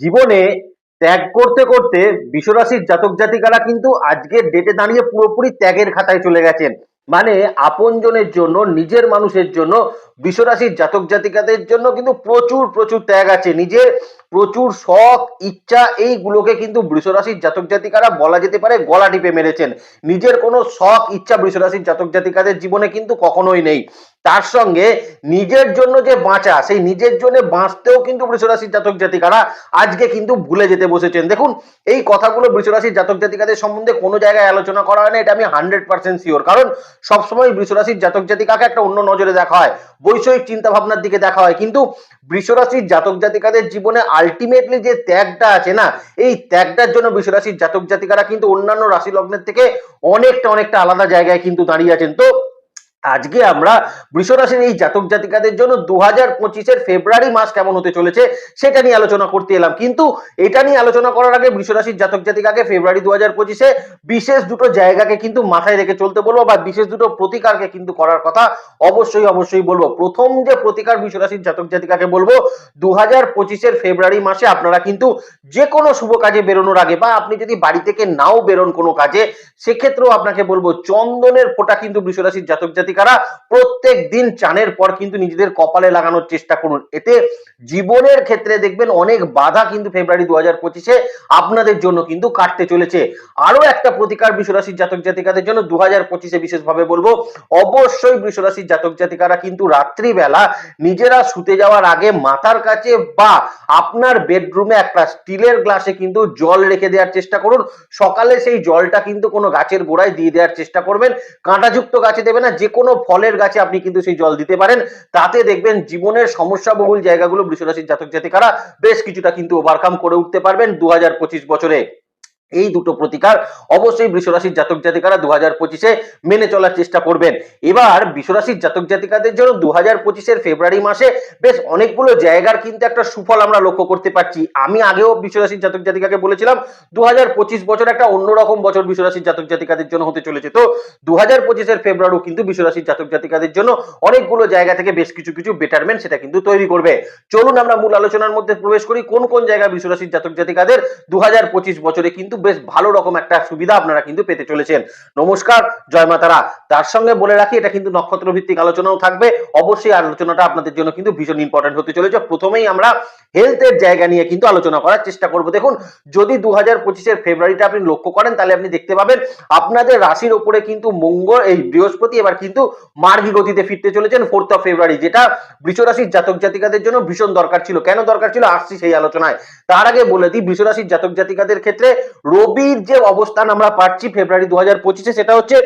জীবনে ত্যাগ করতে করতে বিশ্বরাশির জাতক জাতিকারা কিন্তু আজকের ডেটে দাঁড়িয়ে পুরোপুরি ত্যাগের খাতায় চলে গেছেন। মানে আপনজনের জন্য, নিজের মানুষের জন্য বিশ্বরাশির জাতক জাতিকাদের জন্য কিন্তু প্রচুর প্রচুর ত্যাগ আছে। নিজের প্রচুর শখ, ইচ্ছা, এইগুলোকে কিন্তু বৃষরাশির জাতক জাতিকারা বলা যেতে পারে গলা টিপে মেরেছেন। নিজের কোনো শখ, ইচ্ছা বৃষরাশির জাতক জাতিকাদের জীবনে কিন্তু কখনোই নেই। তার সঙ্গে নিজের জন্য যে বাঁচা, সেই নিজের জন্য বাঁচতেও কিন্তু বৃষরাশির জাতক জাতিকারা আজকে কিন্তু ভুলে যেতে বসেছেন। দেখুন, এই কথাগুলো বৃষরাশির জাতক জাতিকাদের সম্বন্ধে কোনো জায়গায় আলোচনা করা হয় না, এটা আমি হান্ড্রেড পার্সেন্ট শিওর কারণ সবসময় বৃষরাশির জাতক জাতিকাকে একটা অন্য নজরে দেখা হয়। বৈষয়িক চিন্তা ভাবনার দিকে দেখা হয়। কিন্তু বৃষরাশির জাতক জাতিকাদের জীবনে আলটিমেটলি যে ত্যাগটা আছে না, এই ত্যাগটার জন্য বৃষরাশির জাতক জাতিকারা কিন্তু অন্যান্য রাশি লগ্নের থেকে অনেকটা অনেকটা আলাদা জায়গায় কিন্তু দাঁড়িয়ে আছেন। তো আজকে আমরা বৃষরাশির এই জাতক জাতিকাদের জন্য দু হাজার পঁচিশের ফেব্রুয়ারি মাস কেমন হতে চলেছে সেটা নিয়ে আলোচনা করতে এলাম। কিন্তু এটা নিয়ে আলোচনা করার আগে বৃষরাশির জাতক জাতিকাকে ফেব্রুয়ারি দু হাজার পঁচিশে বিশেষ দুটো জায়গাকে কিন্তু মাথায় রেখে চলতে বলব বা বিশেষ দুটো প্রতিকারকে কিন্তু করার কথা অবশ্যই অবশ্যই বলব। প্রথম যে প্রতিকার বৃষরাশির জাতক জাতিকাকে বলব দু হাজার পঁচিশের ফেব্রুয়ারি মাসে আপনারা কিন্তু যে কোনো শুভ কাজে বেরোনোর আগে বা আপনি যদি বাড়ি থেকে নাও বেরোন কোনো কাজে, সেক্ষেত্রেও আপনাকে বলব চন্দনের ফোঁটা কিন্তু বৃষরাশির জাতক জাতিকারা প্রত্যেক দিন চানের পর কিন্তু নিজেদের কপালে লাগানোর চেষ্টা করুন। এতে জীবনের ক্ষেত্রে দেখবেন অনেক বাধা কিন্তু ফেব্রুয়ারি দু হাজার পঁচিশে আপনাদের জন্য কিন্তু কাটতে চলেছে। আরও একটা প্রতিকার বৃষরাশির জাতক জাতিকাদের জন্য দু হাজার পঁচিশে বিশেষভাবে বলব, অবশ্যই বৃষরাশির জাতক জাতিকারা কিন্তু রাত্রিবেলা নিজেরা শুতে যাওয়ার আগে মাথার কাছে বা আপনার বেডরুমে একটা স্টিলের গ্লাসে কিন্তু জল রেখে দেওয়ার চেষ্টা করুন। সকালে সেই জলটা কিন্তু কোনো গাছের গোড়ায় দিয়ে দেওয়ার চেষ্টা করবেন। কাঁটাযুক্ত গাছে দেবে না, যে কোনো ফলের গাছে আপনি কিন্তু সেই জল দিতে পারেন। তাতে দেখবেন জীবনের সমস্যা বহুল জায়গাগুলো বৃষরাশির জাতক জাতিকারা বেশ কিছুটা কিন্তু ওভারকাম করে উঠতে পারবেন দু হাজার পঁচিশ বছরে। এই দুটো প্রতিকার অবশ্যই বৃষরাশির জাতক জাতিকারা দু হাজার পঁচিশে মেনে চলার চেষ্টা করবেন। এবার বৃষরাশির জাতক জাতিকাদের জন্য দু হাজার পঁচিশের ফেব্রুয়ারি মাসে বেশ অনেকগুলো জায়গার কিন্তু একটা সুফল আমরা লক্ষ্য করতে পারছি। আমি আগেও বৃষরাশির জাতক জাতিকাকে বলেছিলাম দু হাজার পঁচিশ বছর একটা অন্যরকম বছর বৃষরাশির জাতক জাতিকাদের জন্য হতে চলেছে। তো দু হাজার পঁচিশের ফেব্রুয়ারিও কিন্তু বৃষরাশির জাতক জাতিকাদের জন্য অনেকগুলো জায়গা থেকে বেশ কিছু কিছু বেটারমেন্ট সেটা কিন্তু তৈরি করবে। চলুন আমরা মূল আলোচনার মধ্যে প্রবেশ করি, কোন কোন জায়গায় বৃষরাশির জাতক জাতিকাদের দু হাজার পঁচিশ বছরে কিন্তু বেশ ভালো রকম একটা সুবিধা আপনারা কিন্তু পেতে চলেছেন। নমস্কার, জয় মাতারা। তার সঙ্গে বলে রাখি, এটা কিন্তু নক্ষত্র ভিত্তিক আলোচনাও থাকবে। অবশ্যই আলোচনাটা আপনাদের জন্য কিন্তু ভীষণ ইম্পর্টেন্ট হতে চলেছে। প্রথমেই আমরা হেলথের জায়গা নিয়ে কিন্তু আলোচনা করার চেষ্টা করব। দেখুন, যদি দু হাজার পঁচিশের ফেব্রুয়ারিটা আপনি লক্ষ্য করেন, তাহলে আপনি দেখতে পাবেন, আপনাদের রাশির ওপরে কিন্তু মঙ্গল, এই বৃহস্পতি এবার কিন্তু মার্গী গতিতে ফিরতে চলেছেন ফোর্থ অফ ফেব্রুয়ারি যেটা বৃষরাশির জাতক জাতিকাদের জন্য ভীষণ দরকার ছিল। কেন দরকার ছিল? আসছি সেই আলোচনায়। তার আগে বলে দিই, বৃষরাশির জাতক জাতিকাদের ক্ষেত্রে রবির যে অবস্থান আমরা পাচ্ছি ফেব্রুয়ারি দু হাজার পঁচিশে সেটা হচ্ছে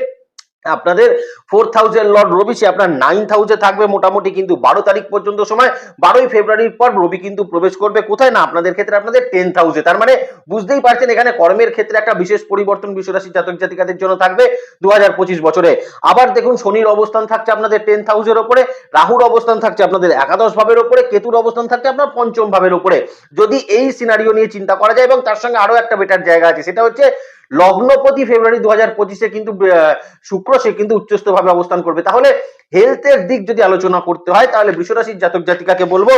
আপনাদের ফোর্থ হাউসের লর্ড রবি, সে আপনার নাইন্থ হাউসে থাকবে মোটামুটি কিন্তু বারো তারিখ পর্যন্ত সময়, বারোই ফেব্রুয়ারির পর রবি কিন্তু প্রবেশ করবে কোথায়? না, আপনাদের ক্ষেত্রে আপনাদের টেন্থ হাউসে তার মানে বুঝতেই পারছেন, এখানে কর্মের ক্ষেত্রে একটা বিশেষ পরিবর্তন বিশ্বরাশি জাতক জাতিকাদের জন্য থাকবে দু পঁচিশ বছরে। আবার দেখুন শনির অবস্থান থাকছে আপনাদের টেন হাউসের ওপরে, রাহুর অবস্থান থাকছে আপনাদের একাদশ ভাবের ওপরে, কেতুর অবস্থান থাকছে আপনার পঞ্চম ভাবের ওপরে। যদি এই সিনারিও নিয়ে চিন্তা করা যায় এবং তার সঙ্গে আরও একটা বেটার জায়গা আছে, সেটা হচ্ছে লগ্নপতি ফেব্রুয়ারি দু হাজার পঁচিশে কিন্তু শুক্র সে কিন্তু উচ্চস্থ ভাবে অবস্থান করবে। তাহলে হেলথের দিক যদি আলোচনা করতে হয়, তাহলে বৃষরাশির জাতক জাতিকাকে বলব,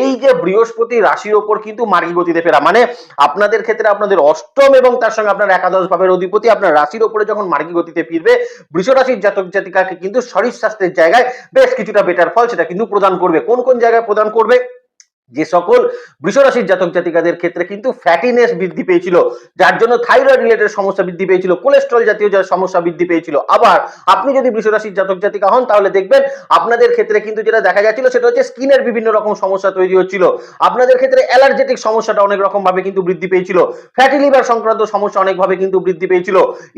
এই যে বৃহস্পতি রাশির ওপর কিন্তু মার্গী গতিতে ফেরা। মানে আপনাদের ক্ষেত্রে আপনাদের অষ্টম এবং তার সঙ্গে আপনার একাদশ ভাবের অধিপতি আপনার রাশির ওপরে যখন মার্গী গতিতে ফিরবে, বৃষরাশির জাতক জাতিকাকে কিন্তু শরীর স্বাস্থ্যের জায়গায় বেশ কিছুটা বেটার ফল সেটা কিন্তু প্রদান করবে। কোন কোন জায়গায় প্রদান করবে? যে সকল বৃষরাশির জাতক জাতিকাদের ক্ষেত্রে কিন্তু ফ্যাটিনেস বৃদ্ধি পেয়েছিল, যার জন্য থাইরয়েড রিলেটেড সমস্যা বৃদ্ধি পেয়েছিল কোলেস্ট্রল জাতীয় যা সমস্যা বৃদ্ধি পেয়েছিল। আবার আপনি যদি বৃষরাশির জাতক জাতিকা হন, তাহলে দেখবেন আপনাদের ক্ষেত্রে কিন্তু যেটা দেখা যাচ্ছিল, সেটা হচ্ছে স্কিনের বিভিন্ন রকম সমস্যা তৈরি হচ্ছিল। আপনাদের ক্ষেত্রে অ্যালার্জেটিক সমস্যাটা অনেক রকম ভাবে কিন্তু বৃদ্ধি পেয়েছিল। ফ্যাটি লিভার সংক্রান্ত সমস্যা অনেকভাবে কিন্তু বৃদ্ধি পেয়েছিল।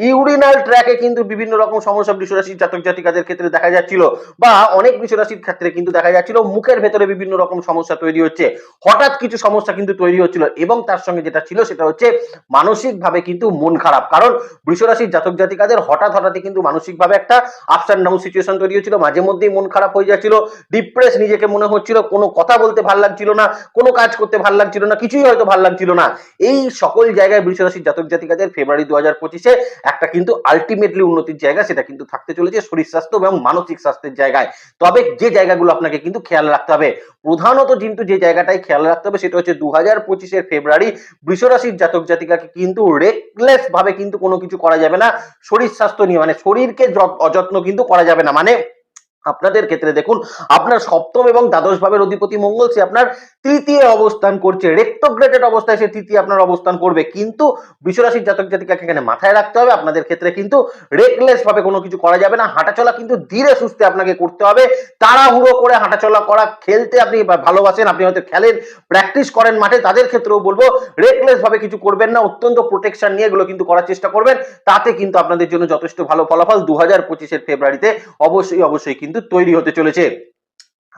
ইউরিনাল ট্র্যাকে কিন্তু বিভিন্ন রকম সমস্যা বৃষরাশির জাতক জাতিকাদের ক্ষেত্রে দেখা যাচ্ছিল, বা অনেক বৃষরাশির ক্ষেত্রে কিন্তু দেখা যাচ্ছিল, মুখের ভেতরে বিভিন্ন রকম সমস্যা তৈরি হচ্ছে। হঠাৎ কিছু সমস্যা কিন্তু তৈরি হচ্ছিল এবং তার সঙ্গে যেটা ছিল সেটা হচ্ছে মানসিক ভাবে কিন্তু মন খারাপ। কারণ বৃষরাশির জাতক জাতিকাদের হঠাৎ হঠাৎই কিন্তু মানসিক ভাবে একটা আপস অ্যান্ড ডাউন সিচুয়েশন তৈরি হচ্ছিল, মাঝে মধ্যেই মন খারাপ হয়ে যাচ্ছিল ডিপ্রেস নিজেকে মনে হচ্ছিল, কোনো কথা বলতে ভালো লাগছিল না, কোনো কাজ করতে ভালো লাগছিল না, কিছুই হয়তো ভালো লাগছিল না। এই সকল জায়গায় বৃষরাশির জাতক জাতিকাদের ফেব্রুয়ারি দু হাজার পঁচিশে একটা কিন্তু আলটিমেটলি উন্নতির জায়গা, সেটা কিন্তু থাকতে চলেছে শরীর স্বাস্থ্য এবং মানসিক স্বাস্থ্যের জায়গায়। তবে যে জায়গাগুলো আপনাকে কিন্তু খেয়াল রাখতে হবে, প্রধানত কিন্তু যে জায়গাটাই খেয়াল রাখতে হবে, সেটা হচ্ছে দু হাজার পঁচিশের ফেব্রুয়ারি বৃষরাশির জাতক জাতিকাকে কিন্তু রেকলেস ভাবে কিন্তু কোনো কিছু করা যাবে না। শরীর স্বাস্থ্য নিয়ে মানে শরীরকে যত- অযত্ন কিন্তু করা যাবে না। মানে আপনাদের ক্ষেত্রে দেখুন, আপনার সপ্তম এবং দ্বাদশ ভাবের অধিপতি মঙ্গল, সে আপনার তৃতীয় অবস্থান করছে। রেক্টোগ্রেটেড অবস্থায় সে তৃতীয় আপনার অবস্থান করবে। কিন্তু বিশ্বরাশির জাতক জাতিকাকে এখানে মাথায় রাখতে হবে। আপনাদের ক্ষেত্রে কিন্তু রেকলেস ভাবে কোনো কিছু করা যাবে না। হাঁটাচলা কিন্তু ধীরে সুস্থে আপনাকে করতে হবে। তাড়াহুড়ো করে হাঁটাচলা করা, খেলতে আপনি ভালোবাসেন, আপনি হয়তো খেলেন প্র্যাকটিস করেন মাঠে, তাদের ক্ষেত্রেও বলব রেকলেস ভাবে কিছু করবেন না। অত্যন্ত প্রোটেকশন নিয়ে এগুলো কিন্তু করার চেষ্টা করবেন। তাতে কিন্তু আপনাদের জন্য যথেষ্ট ভালো ফলাফল। দু হাজার পঁচিশের ফেব্রুয়ারিতে অবশ্যই অবশ্যই কিন্তু তৈরি হতে চলেছে।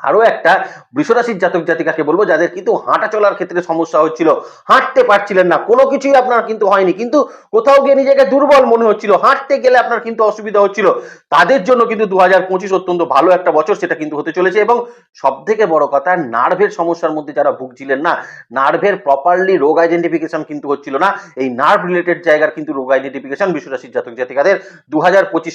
আরও একটা বৃষরাশির জাতক জাতিকাকে বলব, যাদের কিন্তু হাঁটা চলার ক্ষেত্রে সমস্যা হচ্ছিল। হাঁটতে পারছিলেন না, কোনো কিছুই আপনার কিন্তু হয়নি, কিন্তু কোথাও গিয়ে নিজেকে দুর্বল মনে হচ্ছিল, হাঁটতে গেলে আপনার কিন্তু অসুবিধা হচ্ছিল। তাদের জন্য কিন্তু দু হাজার পঁচিশ অত্যন্ত ভালো একটা বছর সেটা কিন্তু হতে চলেছে এবং সব থেকে বড় কথা, নার্ভের সমস্যার মধ্যে যারা ভুগছিলেন না, নার্ভের প্রপারলি রোগ আইডেন্টিফিকেশন কিন্তু হচ্ছিল না, এই নার্ভ রিলেটেড জায়গার কিন্তু রোগ আইডেন্টিফিকেশন বিশ্বরাশির জাতক জাতিকাদের দু হাজার পঁচিশ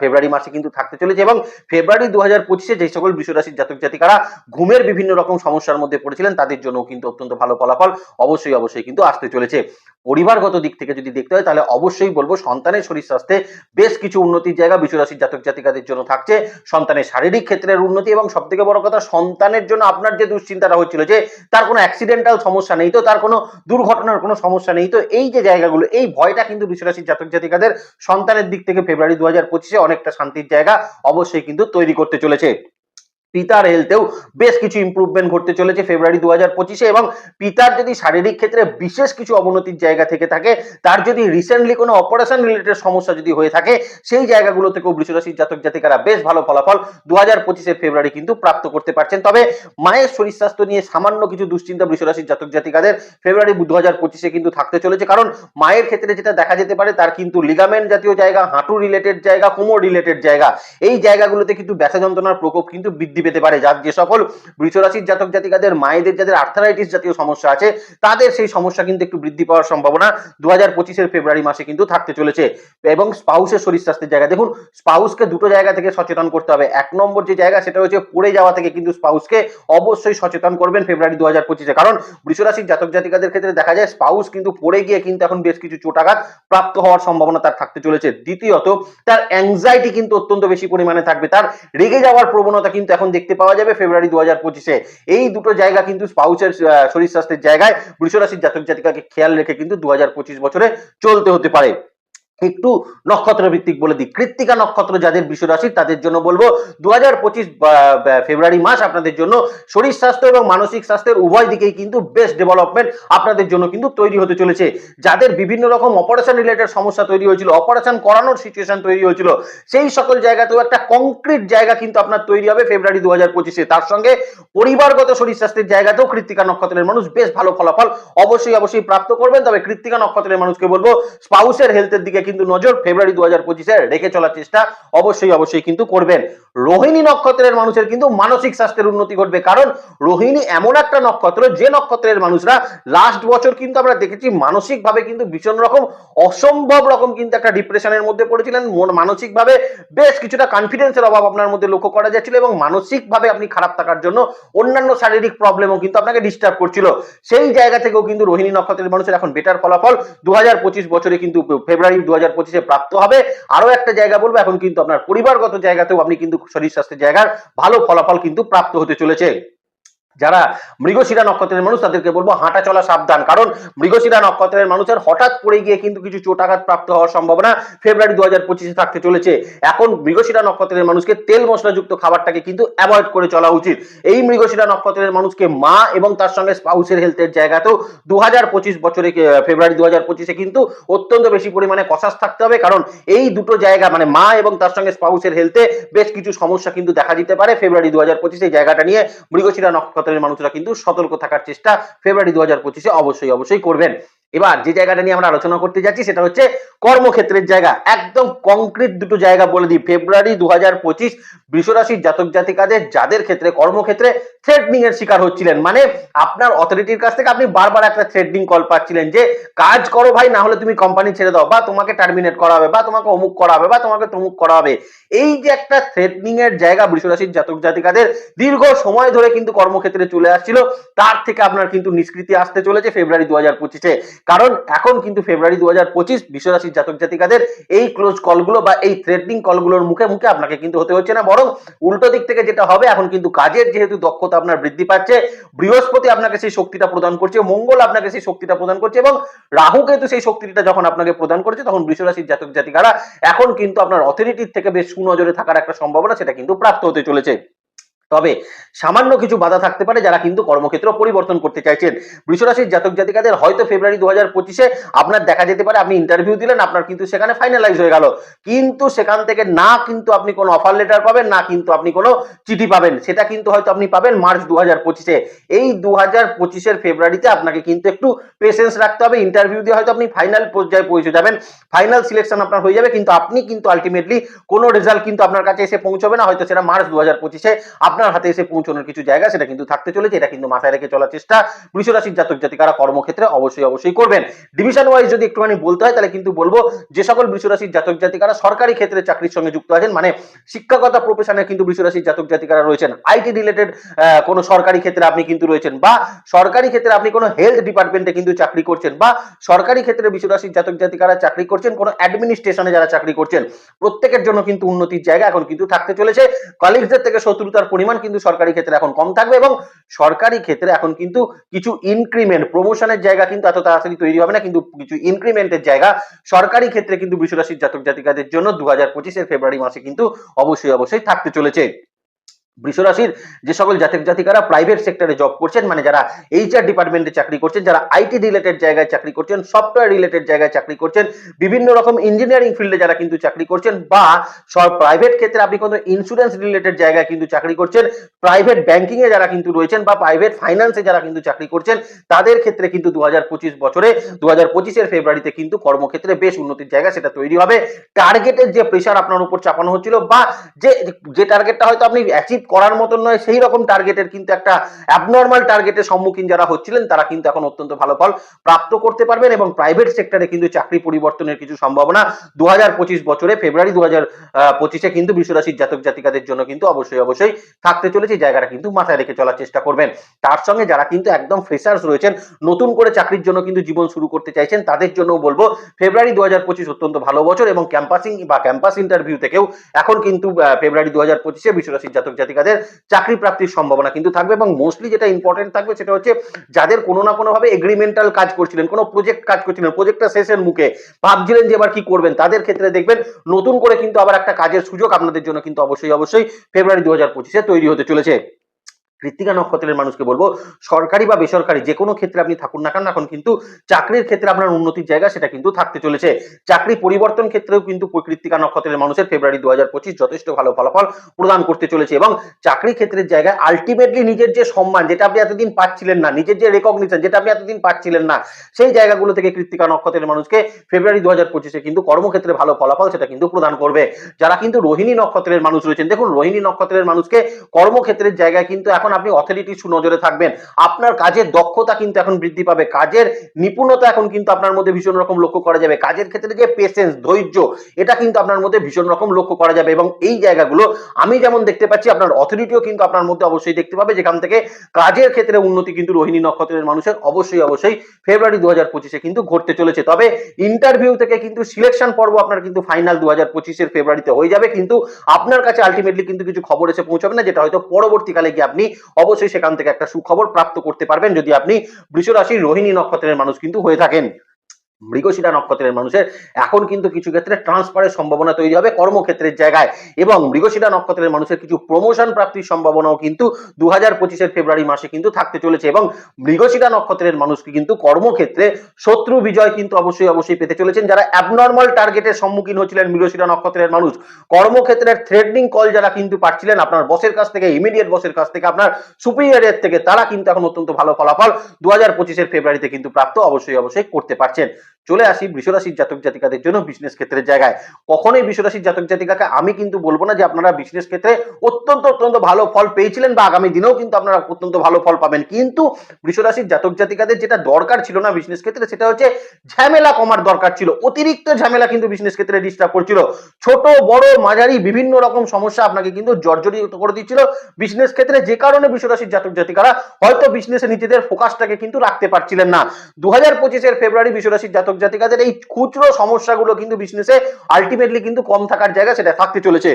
ফেব্রুয়ারি মাসে কিন্তু থাকতে চলেছে এবং ফেব্রুয়ারি দু হাজার পঁচিশে যে সকল বিশ্বরাশির জাতক জাতিকারা ঘুমের বিভিন্ন রকম সমস্যার মধ্যে পড়েছিলেন, তাদের জন্য কিন্তু অত্যন্ত ভালো ফলাফল অবশ্যই অবশ্যই কিন্তু আসতে চলেছে। পরিবারগত দিক থেকে যদি দেখতে হয়, তাহলে অবশ্যই বলব সন্তানের শরীর স্বাস্থ্যে বেশ কিছু উন্নতির জায়গা বিশ্বরাশির জাতক জাতিকাদের জন্য থাকছে। সন্তানের শারীরিক ক্ষেত্রের উন্নতি এবং সব থেকে বড় কথা, সন্তানের জন্য আপনার যে দুশ্চিন্তাটা হচ্ছিল যে, তার কোনো অ্যাক্সিডেন্টাল সমস্যা নেই তো, তার কোনো দুর্ঘটনার কোনো সমস্যা নেই তো, এই যে জায়গাগুলো, এই ভয়টা কিন্তু বিশ্বরাশির জাতক জাতিকাদের সন্তানের দিক থেকে ফেব্রুয়ারি দু পঁচিশে অনেকটা শান্তির জায়গা অবশ্যই কিন্তু তৈরি করতে চলেছে। পিতার হেলথেও বেশ কিছু ইমপ্রুভমেন্ট ঘটতে চলেছে ফেব্রুয়ারি দু হাজার পঁচিশে এবং পিতার যদি শারীরিক ক্ষেত্রে বিশেষ কিছু অবনতির জায়গা থেকে থাকে, তার যদি রিসেন্টলি কোনো অপারেশন রিলেটেড সমস্যা যদি হয়ে থাকে, সেই জায়গাগুলো থেকেও বৃষরাশির জাতক জাতিকারা বেশ ভালো ফলাফল দু হাজার পঁচিশের ফেব্রুয়ারি কিন্তু প্রাপ্ত করতে পারছেন। তবে মায়ের শরীর স্বাস্থ্য নিয়ে সামান্য কিছু দুশ্চিন্তা বৃষরাশির জাতক জাতিকাদের ফেব্রুয়ারি দু হাজার পঁচিশে কিন্তু থাকতে চলেছে। কারণ মায়ের ক্ষেত্রে যেটা দেখা যেতে পারে, তার কিন্তু লিগামেন্ট জাতীয় জায়গা, হাঁটু রিলেটেড জায়গা, কোমর রিলেটেড জায়গা, এই জায়গাগুলোতে কিন্তু ব্যথা যন্ত্রণার প্রকোপ কিন্তু বৃদ্ধি পেতে পারে। যার যে সকল বৃষরাশির জাতক জাতিকাদের, মায়েদের যাদের আর্থারাইটিস জাতীয় সমস্যা আছে, তাদের সেই সমস্যা কিন্তু একটু বৃদ্ধি পাওয়ার সম্ভাবনা দু হাজার পঁচিশের ফেব্রুয়ারি মাসে কিন্তু থাকতে চলেছে। এবং স্পাউসের শরীর স্বাস্থ্যের জায়গা, দেখুন, স্পাউসকে দুটো জায়গা থেকে সচেতন করতে হবে। এক নম্বর যে জায়গা, সেটা হচ্ছে পড়ে যাওয়া থেকে কিন্তু স্পাউসকে অবশ্যই সচেতন করবেন ফেব্রুয়ারি দু হাজার পঁচিশে। কারণ বৃষরাশির জাতক জাতিকাদের ক্ষেত্রে দেখা যায়, স্পাউস কিন্তু পড়ে গিয়ে কিন্তু এখন বেশ কিছু চোটাঘাত প্রাপ্ত হওয়ার সম্ভাবনা তার থাকতে চলেছে। দ্বিতীয়ত, তার অ্যাংজাইটি কিন্তু অত্যন্ত বেশি পরিমাণে থাকবে। তার রেগে যাওয়ার প্রবণতা কিন্তু এখন দেখতে পাওয়া যাবে ফেব্রুয়ারি দু হাজার পঁচিশে। এই দুটো জায়গা কিন্তু স্পাউসের শরীর স্বাস্থ্যের জায়গায় বৃষরাশির জাতক জাতিকাকে খেয়াল রেখে কিন্তু দু পঁচিশ বছরে চলতে হতে পারে। একটু নক্ষত্র ভিত্তিক বলে দিই। কৃত্তিকা নক্ষত্র যাদের বিশ্বরাশি তাদের জন্য বলব দু হাজার পঁচিশ ফেব্রুয়ারি মাস আপনাদের জন্য শরীর স্বাস্থ্য এবং মানসিক স্বাস্থ্যের উভয় দিকেই কিন্তু বেস্ট ডেভেলপমেন্ট আপনাদের জন্য কিন্তু তৈরি হতে চলেছে। যাদের বিভিন্ন রকম অপারেশন রিলেটেড সমস্যা তৈরি হয়েছিল অপারেশন করানোর সিচুয়েশন তৈরি হয়েছিল, সেই সকল জায়গাতেও একটা কংক্রিট জায়গা কিন্তু আপনার তৈরি হবে ফেব্রুয়ারি দু হাজার পঁচিশে। তার সঙ্গে পরিবারগত শরীর স্বাস্থ্যের জায়গাতেও কৃত্তিকা নক্ষত্রের মানুষ বেশ ভালো ফলাফল অবশ্যই অবশ্যই প্রাপ্ত করবেন। তবে কৃত্তিকা নক্ষত্রের মানুষকে বলব স্পাউসের হেলথের দিকে কিন্তু নজর ফেব্রুয়ারি দু হাজার পঁচিশে রেখে চলার চেষ্টা অবশ্যই অবশ্যই কিন্তু করবেন। রোহিণী নক্ষত্রের মানুষের কিন্তু মানসিক স্বাস্থ্যের উন্নতি ঘটবে। কারণ রোহিণী এমন একটা নক্ষত্র, যে নক্ষত্রের মানুষরা লাস্ট বছর কিন্তু আমরা দেখেছি মানসিক ভাবে কিন্তু ভীষণ রকম, অসম্ভব রকম কিন্তু একটা ডিপ্রেশনের মধ্যে পড়েছিলেন। মানসিক ভাবে বেশ কিছুটা কনফিডেন্সের অভাব আপনার মধ্যে লক্ষ্য করা যাচ্ছিল এবং মানসিক ভাবে আপনি খারাপ থাকার জন্য অন্যান্য শারীরিক প্রবলেমও কিন্তু আপনাকে ডিস্টার্ব করছিল। সেই জায়গা থেকেও কিন্তু রোহিণী নক্ষত্রের মানুষের এখন বেটার ফলাফল। দু বছরে কিন্তু ফেব্রুয়ারি দু হাজার পঁচিশে প্রাপ্ত হবে। আরও একটা জায়গা বলব, এখন কিন্তু আপনার পরিবারগত জায়গাতেও আপনি কিন্তু শরীর স্বাস্থ্যের জায়গার ভালো ফলাফল কিন্তু প্রাপ্ত হতে চলেছে। যারা মৃগশিরা নক্ষত্রের মানুষ তাদেরকে বলব হাঁটা চলা সাবধান। কারণ মৃগশিরা নক্ষত্রের মানুষের হঠাৎ পড়ে গিয়ে কিন্তু কিছু চোটাঘাত প্রাপ্ত হওয়ার সম্ভাবনা ফেব্রুয়ারি দু হাজার পঁচিশে থাকতে চলেছে। এখন মৃগশিরা নক্ষত্রের মানুষকে তেল মশলাযুক্ত খাবারটাকে কিন্তু অ্যাভয়েড করে চলা উচিত। এই মৃগশিরা নক্ষত্রের মানুষকে মা এবং তার সঙ্গে স্পাউসের হেলথের জায়গাতেও দু হাজার পঁচিশ বছরে ফেব্রুয়ারি দু হাজার পঁচিশে কিন্তু অত্যন্ত বেশি পরিমাণে কষাস থাকতে হবে। কারণ এই দুটো জায়গা মানে মা এবং তার সঙ্গে স্পাউসের হেলথে বেশ কিছু সমস্যা কিন্তু দেখা দিতে পারে ফেব্রুয়ারি দু হাজার পঁচিশে জায়গাটা নিয়ে মৃগশিরা নক্ষত্রের মানুষরা কিন্তু সতর্ক থাকার চেষ্টা ফেব্রুয়ারি দু হাজার পঁচিশে অবশ্যই অবশ্যই করবেন। এবার যে জায়গাটা নিয়ে আমরা আলোচনা করতে যাচ্ছি সেটা হচ্ছে কর্মক্ষেত্রের জায়গা। একদম কংক্রিট দুটো জায়গা বলে দিই। ফেব্রুয়ারি দু হাজার পঁচিশ বৃষরাশির জাতক জাতিকাদের যাদের ক্ষেত্রে কর্মক্ষেত্রে থ্রেডনিং এর শিকার হচ্ছিলেন। মানে আপনার অথরিটির কাছ থেকে আপনি বারবার একটা থ্রেডনিং কল পাচ্ছিলেন যে, কাজ করো ভাই না হলে তুমি কোম্পানি ছেড়ে দাও, বা তোমাকে টার্মিনেট করা হবে বা তোমাকে অমুক করা হবে বা তোমাকে তমুক করা হবে এই যে একটা থ্রেডনিং এর জায়গা বৃষরাশির জাতক জাতিকাদের দীর্ঘ সময় ধরে কিন্তু কর্মক্ষেত্রে চলে আসছিল, তার থেকে আপনার কিন্তু নিষ্কৃতি আসতে চলেছে ফেব্রুয়ারি দু হাজার পঁচিশে। কারণ এখন কিন্তু ফেব্রুয়ারি দু হাজার পঁচিশ বিশ্বরাশির জাতক জাতিকাদের এই ক্লোজ কলগুলো বা এই থ্রেডনিং কলগুলোর মুখে মুখে আপনাকে কিন্তু হতে হচ্ছে না। বরং উল্টো দিক থেকে যেটা হবে, এখন কিন্তু কাজের যেহেতু দক্ষতা আপনার বৃদ্ধি পাচ্ছে, বৃহস্পতি আপনাকে সেই শক্তিটা প্রদান করছে, মঙ্গল আপনাকে সেই শক্তিটা প্রদান করছে এবং রাহু কিন্তু সেই শক্তিটা যখন আপনাকে প্রদান করছে, তখন বৃষরাশির জাতক জাতিকারা এখন কিন্তু আপনার অথরিটির থেকে বেশ সুনজরে থাকার একটা সম্ভাবনা, সেটা কিন্তু প্রাপ্ত হতে চলেছে। তবে সামান্য কিছু বাধা থাকতে পারে যারা কিন্তু কর্মক্ষেত্র পরিবর্তন করতে চাইছেন। বৃষরাশির জাতক জাতিকাদের হয়তো ফেব্রুয়ারি দু হাজার পঁচিশে আপনার দেখা যেতে পারে, আপনি ইন্টারভিউ দিলেন, আপনার কিন্তু সেখানে ফাইনালাইজ হয়ে গেল। কিন্তু সেখান থেকে না কিন্তু আপনি কোনো অফার লেটার পাবেন, না কিন্তু আপনি কোনো চিঠি পাবেন। সেটা কিন্তু হয়তো আপনি পাবেন মার্চ দু হাজার পঁচিশে। এই দু হাজার পঁচিশের ফেব্রুয়ারিতে আপনাকে কিন্তু একটু পেশেন্স রাখতে হবে। ইন্টারভিউ দিয়ে হয়তো আপনি ফাইনাল পর্যায়ে পৌঁছে যাবেন। ফাইনাল সিলেকশন আপনার হয়ে যাবে, কিন্তু আপনি কিন্তু আলটিমেটলি কোনো রেজাল্ট কিন্তু আপনার কাছে এসে পৌঁছবে না। হয়তো সেটা মার্চ দু হাজার পঁচিশে আপনার হাতে এসে পৌঁছানোর কিছু জায়গা সেটা কিন্তু থাকতে চলেছে, এটা কিন্তু মাথায় রেখে চলার চেষ্টা বৃষরাশির জাতক জাতিকারা কর্মক্ষেত্রে অবশ্যই অবশ্যই করবেন। ডিভিশন ওয়াইজ যদি একটুখানি বলতে হয়, তাহলে কিন্তু বলব যে সকল বৃষরাশির জাতক জাতিকারা সরকারি ক্ষেত্রে চাকরির সঙ্গে যুক্ত আছেন মানে শিক্ষাগত প্রফেশনে কিন্তু বৃষরাশির জাতক জাতিকারা রয়েছেন। আইটি রিলেটেড কোনো সরকারি ক্ষেত্রে আপনি কিন্তু রয়েছেন বা সরকারি ক্ষেত্রে আপনি কোনো হেলথ ডিপার্টমেন্টে কিন্তু চাকরি করছেন বা সরকারি ক্ষেত্রে বৃষরাশির জাতক জাতিকারা চাকরি করছেন, কোনো অ্যাডমিনিস্ট্রেশনে যারা চাকরি করছেন, প্রত্যেকের জন্য কিন্তু উন্নতির জায়গা এখন কিন্তু থাকতে চলেছে। কলিগদের থেকে শত্রুতার পরিমাণ কিন্তু সরকারি ক্ষেত্রে এখন কম থাকবে এবং সরকারি ক্ষেত্রে এখন কিন্তু কিছু ইনক্রিমেন্ট প্রমোশনের জায়গা কিন্তু এত তাড়াতাড়ি তৈরি হবে না, কিন্তু কিছু ইনক্রিমেন্টের জায়গা সরকারি ক্ষেত্রে কিন্তু বৃষরাশির জাতক জাতিকাদের জন্য দু হাজার পঁচিশের ফেব্রুয়ারি মাসে কিন্তু অবশ্যই অবশ্যই থাকতে চলেছে। বৃষরাশির যে সকল জাতক জাতিকারা প্রাইভেট সেক্টরে জব করছেন মানে যারা এইচআর ডিপার্টমেন্টে চাকরি করছেন, যারা আইটি রিলেটেড জায়গায় চাকরি করছেন সফটওয়্যার রিলেটেড জায়গায় চাকরি করছেন, বিভিন্ন রকম ইঞ্জিনিয়ারিং ফিল্ডে যারা কিন্তু চাকরি করছেন বা সব প্রাইভেট ক্ষেত্রে আপনি কোনো ইন্স্যুরেন্স রিলেটেড জায়গায় কিন্তু চাকরি করছেন প্রাইভেট ব্যাংকিং এ যারা কিন্তু রয়েছেন বা প্রাইভেট ফাইন্যান্সে যারা কিন্তু চাকরি করছেন, তাদের ক্ষেত্রে কিন্তু দু বছরে দু হাজার পঁচিশের ফেব্রুয়ারিতে কিন্তু কর্মক্ষেত্রে বেশ উন্নতির জায়গা সেটা তৈরি হবে। টার্গেটের যে প্রেশার আপনার উপর চাপানো হচ্ছিল বা যে যে টার্গেটটা হয়তো আপনি অ্যাচিভ করার মতন নয়, সেই রকম টার্গেটের কিন্তু একটা অ্যাবনর্মাল টার্গেটের সম্মুখীন যারা হচ্ছিলেন, তারা কিন্তু এখন অত্যন্ত ভালো ফল প্রাপ্ত করতে পারবেন এবং প্রাইভেট সেক্টরে কিন্তু চাকরি পরিবর্তনের কিছু সম্ভাবনা দু হাজার পঁচিশ বছরে, ফেব্রুয়ারি দু হাজার পঁচিশে কিন্তু বিশ্বরাশির জাতক জাতিকাদের জন্য কিন্তু অবশ্যই অবশ্যই থাকতে চলেছে জায়গাটা কিন্তু মাথায় রেখে চলার চেষ্টা করবেন। তার সঙ্গে যারা কিন্তু একদম ফ্রেশার্স রয়েছেন, নতুন করে চাকরির জন্য কিন্তু জীবন শুরু করতে চাইছেন, তাদের জন্য বলব, ফেব্রুয়ারি দু হাজার পঁচিশ অত্যন্ত ভালো বছর এবং ক্যাম্পাসিং বা ক্যাম্পাস ইন্টারভিউ থেকেও এখন কিন্তু ফেব্রুয়ারি দু হাজার পঁচিশে বিশ্বরাশির জাতক জাতিকাদের চাকরি প্রাপ্তির সম্ভাবনা কিন্তু থাকবে এবং মোস্টলি যেটা ইম্পর্টেন্ট থাকবে সেটা হচ্ছে যাদের কোনো না কোনো ভাবে এগ্রিমেন্টাল কাজ করছিলেন, কোনো প্রজেক্ট কাজ করছিলেন প্রজেক্টটা শেষের মুখে ভাবছিলেন যে এবার কি করবেন, তাদের ক্ষেত্রে দেখবেন নতুন করে কিন্তু আবার একটা কাজের সুযোগ আপনাদের জন্য কিন্তু অবশ্যই অবশ্যই ফেব্রুয়ারি দু হাজার পঁচিশে তৈরি হতে চলেছে। কৃত্তিকা নক্ষত্রের মানুষকে বলব, সরকারি বা বেসরকারি যে কোনো ক্ষেত্রে আপনি থাকুন না কেন, এখন কিন্তু চাকরির ক্ষেত্রে আপনার উন্নতির জায়গা সেটা কিন্তু থাকতে চলেছে। চাকরি পরিবর্তন ক্ষেত্রেও কিন্তু কৃত্তিকা নক্ষত্রের মানুষের ফেব্রুয়ারি দু হাজার পঁচিশ যথেষ্ট ভালো ফলাফল প্রদান করতে চলেছে এবং চাকরি ক্ষেত্রের জায়গায় আলটিমেটলি নিজের যে সম্মান, যেটা আপনি এতদিন পাচ্ছিলেন না, নিজের যে রেকগনিশন যেটা আপনি এতদিন পাচ্ছিলেন না, সেই জায়গাগুলো থেকে কৃত্তিকা নক্ষত্রের মানুষকে ফেব্রুয়ারি দু হাজার পঁচিশে কিন্তু কর্মক্ষেত্রে ভালো ফলাফল সেটা কিন্তু প্রদান করবে। যারা কিন্তু রোহিণী নক্ষত্রের মানুষ রয়েছেন, দেখুন রোহিণী নক্ষত্রের মানুষকে কর্মক্ষেত্রের জায়গায় কিন্তু এখন আপনি অথরিটি সুনজরে থাকবেন, আপনার কাজের দক্ষতা কিন্তু এখন বৃদ্ধি পাবে, কাজের নিপুণতা এখন কিন্তু আপনার মধ্যে ভীষণ রকম লক্ষ্য করা যাবে, কাজের ক্ষেত্রে যে পেশেন্স ধৈর্য, এটা কিন্তু আপনার মধ্যে ভীষণ রকম লক্ষ্য করা যাবে এবং এই জায়গাগুলো আমি যেমন দেখতে পাচ্ছি, আপনার অথরিটিও কিন্তু আপনার মধ্যে অবশ্যই দেখতে পাবে, যেখান থেকে কাজের ক্ষেত্রে উন্নতি কিন্তু রোহিণী নক্ষত্রের মানুষের অবশ্যই অবশ্যই ফেব্রুয়ারি দু হাজার পঁচিশে কিন্তু ঘটতে চলেছে। তবে ইন্টারভিউ থেকে কিন্তু সিলেকশন পর্ব আপনার কিন্তু ফাইনাল দু হাজার পঁচিশের ফেব্রুয়ারিতে হয়ে যাবে, কিন্তু আপনার কাছে আলটিমেটলি কিন্তু কিছু খবর এসে পৌঁছাবে না, যেটা হয়তো পরবর্তীকালে গিয়ে আপনি অবশ্যই সেখান থেকে একটা সুখবর প্রাপ্ত করতে পারবেন, যদি আপনি বৃষ রাশির রোহিণী নক্ষত্রের মানুষ কিন্তু হয়ে থাকেন। মৃগশিরা নক্ষত্রের মানুষের, এখন কিন্তু কিছু ক্ষেত্রে ট্রান্সফারের সম্ভাবনা তৈরি হবে কর্মক্ষেত্রের জায়গায়। এবং মৃগশিরা নক্ষত্রের মানুষের কিছু প্রমোশন প্রাপ্তির সম্ভাবনাও কিন্তু দু হাজার পঁচিশের ফেব্রুয়ারি মাসে কিন্তু থাকতে চলেছে। এবং মৃগশিরা নক্ষত্রের মানুষকে কিন্তু কর্মক্ষেত্রে শত্রু বিজয় কিন্তু অবশ্যই অবশ্যই পেতে চলেছেন। যারা অ্যাবনর্মাল টার্গেটের সম্মুখীন হচ্ছিলেন মৃগশিরা নক্ষত্রের মানুষ, কর্মক্ষেত্রের থ্রেডনিং কল যারা কিন্তু পাচ্ছিলেন, আপনার বসের কাছ থেকে ইমিডিয়েট বসের কাছ থেকে, আপনার সুপিরিয়রের থেকে, তারা কিন্তু এখন অত্যন্ত ভালো ফলাফল দু হাজার পঁচিশের ফেব্রুয়ারিতে কিন্তু প্রাপ্ত অবশ্যই অবশ্যই করতে পারছেন। চলে আসি বৃষরাশির জাতক জাতিকাদের জন্য বিজনেস ক্ষেত্রের জায়গায়। কখনোই বৃষরাশির জাতক জাতিকাকে আমি কিন্তু বলব না যে আপনারা বিজনেস ক্ষেত্রে অত্যন্ত অত্যন্ত ভালো ফল পেয়েছিলেন বা আগামী দিনেও কিন্তু আপনারা অত্যন্ত ভালো ফল পাবেন। কিন্তু বৃষরাশির জাতক জাতিকাদের যেটা দরকার ছিল না বিজনেস ক্ষেত্রে, সেটা হচ্ছে ঝামেলা কমার দরকার ছিল। অতিরিক্ত ঝামেলা কিন্তু বিজনেস ক্ষেত্রে ডিস্টার্ব করছিল। ছোট, বড়, মাঝারি, বিভিন্ন রকম সমস্যা আপনাকে কিন্তু জর্জরিত করে দিচ্ছিল বিজনেস ক্ষেত্রে। যে কারণে বৃষরাশির জাতক জাতিকারা হয়তো বিজনেসে নিজেদের ফোকাসটাকে কিন্তু রাখতে পারছিলেন না। দু হাজার পঁচিশের ফেব্রুয়ারি বিশ্বরাশির জাতক জাতিকাদের এই খুচরো সমস্যাগুলো কিন্তু বিজনেসে আলটিমেটলি কিন্তু কম থাকার জায়গা সেটা থাকতে চলেছে।